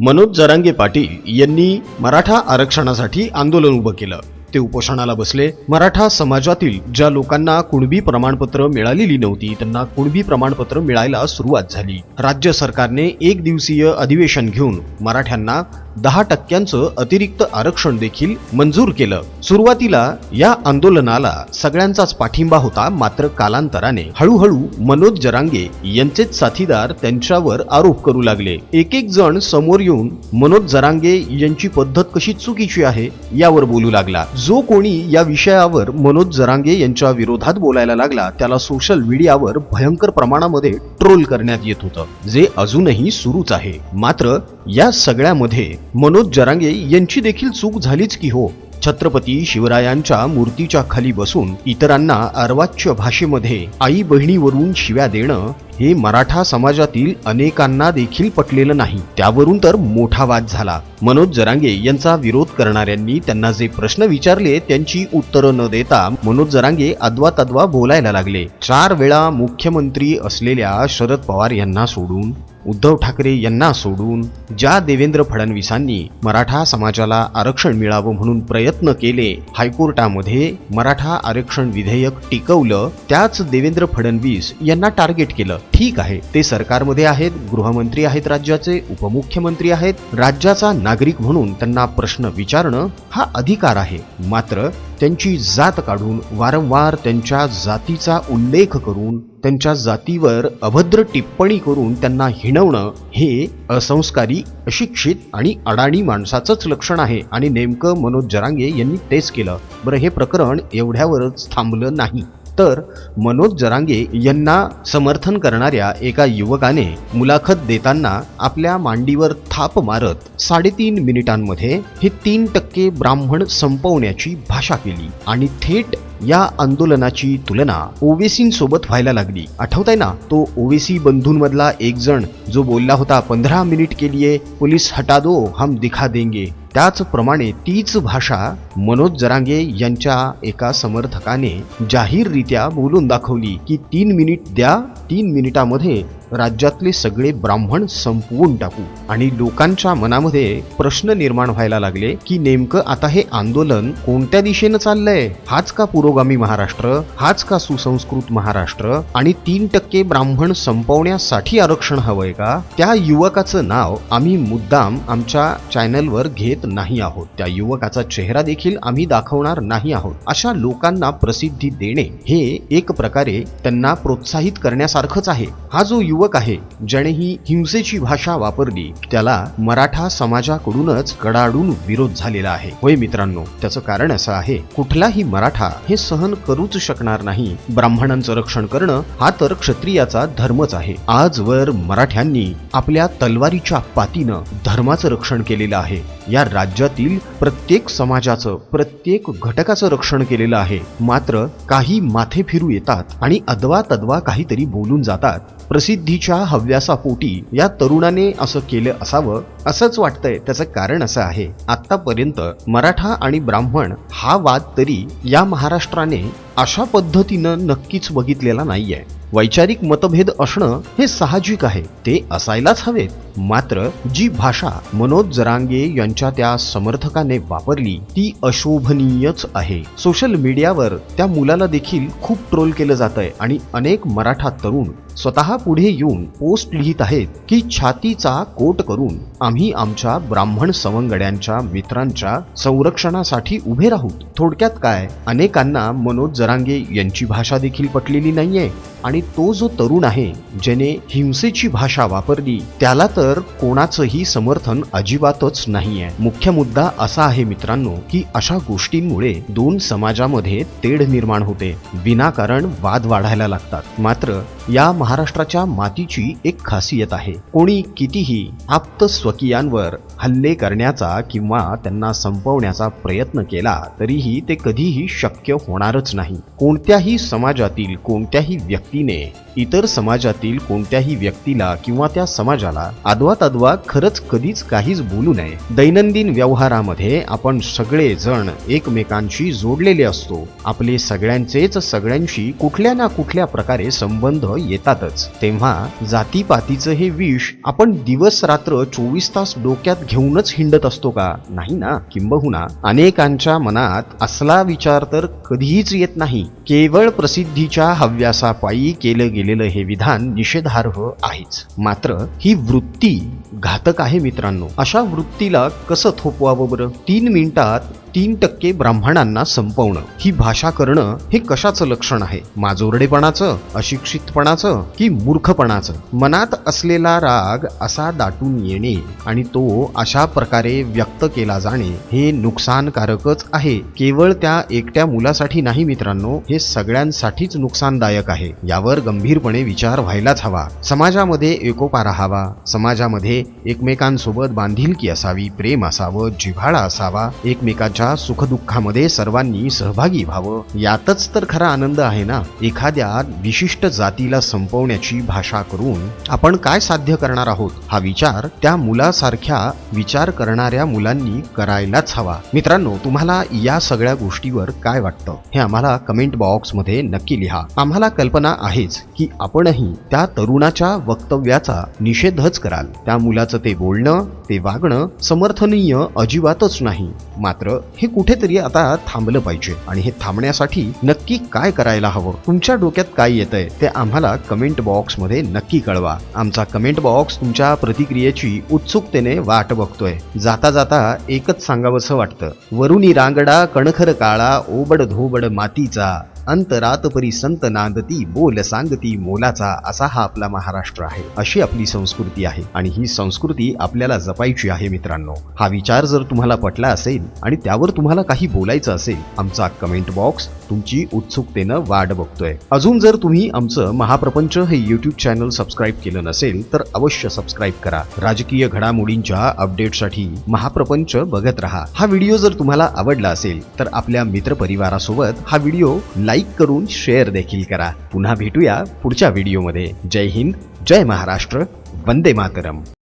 मनोज जरांगे पाटील यांनी मराठा आरक्षणासाठी आंदोलन उभं केलं. ते उपोषणाला बसले. मराठा समाजातील ज्या लोकांना कुणबी प्रमाणपत्र मिळालेली नव्हती त्यांना कुणबी प्रमाणपत्र मिळायला सुरुवात झाली. राज्य सरकारने एक दिवसीय अधिवेशन घेऊन मराठ्यांना दहा टक्क्यांचं अतिरिक्त आरक्षण देखील मंजूर केलं. सुरुवातीला या आंदोलनाला सगळ्यांचाच पाठिंबा होता मात्र कालांतराने हळूहळू मनोज जरांगे यांचेच साथीदार त्यांच्यावर आरोप करू लागले. एक एक जण समोर येऊन मनोज जरांगे यांची पद्धत कशी चुकीची आहे यावर बोलू लागला. जो कोणी या विषयावर मनोज जरांगे यांच्या विरोधात बोलायला लागला त्याला सोशल मीडियावर भयंकर प्रमाणामध्ये ट्रोल करण्यात येत होतं जे अजूनही सुरूच आहे. मात्र या सगळ्यामध्ये मनोज जरांगे यांची देखील चूक झालीच की हो. छत्रपती शिवरायांच्या मूर्तीच्या खाली बसून इतरांना अर्वाच्य भाषेमध्ये आई बहिणीवरून शिव्या देणं हे मराठा समाजातील अनेकांना देखील पटलेलं नाही. त्यावरून तर मोठा वाद झाला. मनोज जरांगे यांचा विरोध करणाऱ्यांनी त्यांना जे प्रश्न विचारले त्यांची उत्तरं न देता मनोज जरांगे अद्वा तद्वा बोलायला लागले. चार वेळा मुख्यमंत्री असलेल्या शरद पवार यांना सोडून उद्धव ठाकरे यांना सोडून ज्या देवेंद्र फडणवीसांनी मराठा समाजाला आरक्षण मिळावं म्हणून प्रयत्न केले हायकोर्टामध्ये मराठा आरक्षण विधेयक टिकवलं त्याच देवेंद्र फडणवीस यांना टार्गेट केलं. ठीक आहे ते सरकारमध्ये आहेत गृहमंत्री आहेत राज्याचे उपमुख्यमंत्री आहेत राज्याचा नागरिक म्हणून त्यांना प्रश्न विचारणं हा अधिकार आहे. मात्र त्यांची जात काढून वारंवार त्यांच्या जातीचा उल्लेख करून त्यांच्या जातीवर अभद्र टिप्पणी करून त्यांना हिणवणं हे असंस्कारी अशिक्षित आणि अडाणी माणसाचंच लक्षण आहे आणि नेमकं मनोज जरांगे यांनी तेच केलं. बरं हे प्रकरण एवढ्यावरच थांबलं नाही. तर मनोज जरांगे यांना समर्थन करणाऱ्या एका युवकाने मुलाखत देताना आपल्या मांडीवर थाप मारत साडेतीन मिनिटांमध्ये हे तीन टक्के ब्राह्मण संपवण्याची भाषा केली आणि थेट या आंदोलनाची तुलना ओवेसींसोबत व्हायला लागली. आठवताय ना? तो ओवेसी बंधूंमधला एक जण जो बोलला होता पंधरा मिनिट के लिए पोलीस हटा दो हम दिखा देंगे. त्याचप्रमाणे तीच भाषा मनोज जरांगे यांच्या एका समर्थकाने जाहीररित्या बोलून दाखवली की तीन मिनिट द्या तीन मिनिटामध्ये राज्यातले सगळे ब्राह्मण संपवून टाकू. आणि लोकांच्या मनामध्ये प्रश्न निर्माण व्हायला लागले की नेमकं आता हे आंदोलन कोणत्या दिशेनं चाललंय? हाच का पुरोगामी महाराष्ट्र? हाच का सुसंस्कृत महाराष्ट्र? आणि तीन टक्के ब्राह्मण संपवण्यासाठी आरक्षण हवंय का? त्या युवकाचं नाव आम्ही मुद्दाम आमच्या चॅनलवर घेत नाही आहोत. त्या युवकाचा चेहरा देखील आम्ही दाखवणार नाही आहोत. अशा लोकांना प्रसिद्धी देणे हे एक प्रकारे त्यांना प्रोत्साहित करण्यासारखंच आहे. हा जो युवक आहे ज्याने ही हिंसेची भाषा वापरली त्याला मराठा समाजाकडूनच कडाडून विरोध झालेला आहे. होय मित्रांनो त्याचं कारण असं आहे कुठलाही मराठा हे सहन करूच शकणार नाही. ब्राह्मणांचं रक्षण करणं हा तर क्षत्रियाचा धर्मच आहे. आजवर मराठ्यांनी आपल्या तलवारीच्या पातीनं धर्माचं रक्षण केलेलं आहे. या राज्यातील प्रत्येक समाजाचं प्रत्येक घटकाचं रक्षण केलेलं आहे. मात्र काही माथे फिरू येतात आणि अदवा तदवा काहीतरी बोलून जातात. प्रसिद्धीच्या हव्यासापोटी या तरुणाने असं केलं असावं असंच वाटतंय. त्याचं कारण असं आहे आतापर्यंत मराठा आणि ब्राह्मण हा वाद तरी या महाराष्ट्राने अशा पद्धतीनं नक्कीच बघितलेला नाहीये. वैचारिक मतभेद असणं हे साहजिक आहे. ते असायलाच हवेत मात्र जी भाषा मनोज जरांगे यांच्या त्या समर्थकाने वापरली ती अशोभनीयच आहे. सोशल मीडियावर त्या मुलाला देखील खूप ट्रोल केलं जात आहे आणि अनेक मराठा तरुण स्वतः पुढे येऊन पोस्ट लिहित आहेत की छातीचा कोट करून आम्ही आमच्या ब्राह्मण सवंगड्यांच्या मित्रांच्या संरक्षणासाठी उभे राहूत. थोडक्यात काय? अनेकांना मनोज जरांगे यांची भाषा देखील पटलेली नाहीये आणि तो जो तरुण आहे ज्याने हिंसेची भाषा वापरली त्याला तर कोणाचंही समर्थन अजिबातच नाहीये. मुख्य मुद्दा असा आहे मित्रांनो की अशा गोष्टींमुळे दोन समाजामध्ये तेढ निर्माण होते. विनाकारण वाद वाढायला लागतात. मात्र या महाराष्ट्राच्या मातीची एक खासियत आहे. कोणी कितीही आप्त स्वकीयांवर हल्ले करण्याचा किंवा त्यांना संपवण्याचा प्रयत्न केला तरीही ते कधीही शक्य होणारच नाही. कोणत्याही समाजातील कोणत्याही व्यक्तीने इतर समाजातील कोणत्याही व्यक्तीला किंवा त्या समाजाला आदवा तद्वा खरंच कधीच काहीच बोलू नये. दैनंदिन व्यवहारामध्ये आपण सगळे जण एकमेकांशी जोडलेले असतो. आपले सगळ्यांचेच सगळ्यांशी कुठल्या ना कुठल्या प्रकारे संबंध येतातच. तेव्हा जातीपातीचं हे विष आपण दिवस रात्र चोवीस तास डोक्यात घेऊनच हिंडत असतो का? नाही ना किंबहुना. अनेकांच्या मनात असला विचार तर कधीच येत नाही. केवळ प्रसिद्धीच्या हव्यासापायी केलं गेलेलं हे विधान निषेधार्ह आहेच. मात्र ही वृत्ती घातक आहे मित्रांनो. अशा वृत्तीला कसं थोपवावं बरं? तीन मिनिटात तीन टक्के ब्राह्मणांना संपवणं. ही भाषा करणं हे कशाचं लक्षण आहे? माजोरडेपणाचं अशिक्षितपणाचं की मूर्खपणाचं? मनात असलेला राग असा दाटून येणे आणि तो अशा प्रकारे व्यक्त केला जाणे हे नुकसानकारकच आहे. केवळ त्या एकट्या मुलासाठी नाही मित्रांनो हे सगळ्यांसाठीच नुकसानदायक आहे. यावर गंभीरपणे विचार व्हायलाच हवा. समाजामध्ये एकोपा राहावा. समाजामध्ये एकमेकांसोबत बांधिलकी असावी प्रेम असावं जिव्हाळा असावा एकमेकांच्या सुखदुःखामध्ये सर्वांनी सहभागी व्हावं. यातच तर खरा आनंद आहे ना? एखाद्या विशिष्ट जातीला संपवण्याची भाषा करून आपण काय साध्य करणार आहोत? हा विचार त्या मुलासारख्या विचार करणाऱ्या मुलांनी करायलाच हवा. मित्रांनो तुम्हाला या सगळ्या गोष्टीवर काय वाटतं? हे आम्हाला कमेंट बॉक्समध्ये नक्की लिहा. आम्हाला कल्पना आहेच की आपणही त्या तरुणाच्या वक्तव्याचा निषेधच कराल. त्या मुलाचं ते बोलणं ते वागणं समर्थनीय अजिबातच नाही. मात्र हे कुठेतरी आता थांबलं पाहिजे आणि हे थांबण्यासाठी नक्की काय करायला हवं? तुमच्या डोक्यात काय येतंय ते आम्हाला कमेंट बॉक्समध्ये नक्की कळवा. आमचा कमेंट बॉक्स तुमच्या प्रतिक्रियेची उत्सुकतेने वाट बघतोय. जाता जाता एकच सांगावंसं वाटतं. वरुणी रांगडा कणखर काळा ओबड धोबड मातीचा. अंतरात परी संत नांदती बोल सांगती मोलाचा असा हा आपला महाराष्ट्र आहे. अशी आपली संस्कृती आहे आणि ही संस्कृती आपल्याला जपायची आहे मित्रांनो. हा विचार जर तुम्हाला पटला असेल आणि त्यावर तुम्हाला काही बोलायचं असेल आमचा कमेंट बॉक्स तुमची उत्सुकतेनं वाट बघतोय. अजून जर तुम्ही आमचं महाप्रपंच हे युट्यूब चॅनल सबस्क्राईब केलं नसेल तर अवश्य सबस्क्राईब करा. राजकीय घडामोडींच्या अपडेटसाठी महाप्रपंच बघत राहा. हा व्हिडिओ जर तुम्हाला आवडला असेल तर आपल्या मित्रपरिवारासोबत हा व्हिडिओ लाईक लाईक करून शेअर देखील करा. पुन्हा भेटूया पुढच्या व्हिडिओमध्ये. जय हिंद जय महाराष्ट्र वंदे मातरम.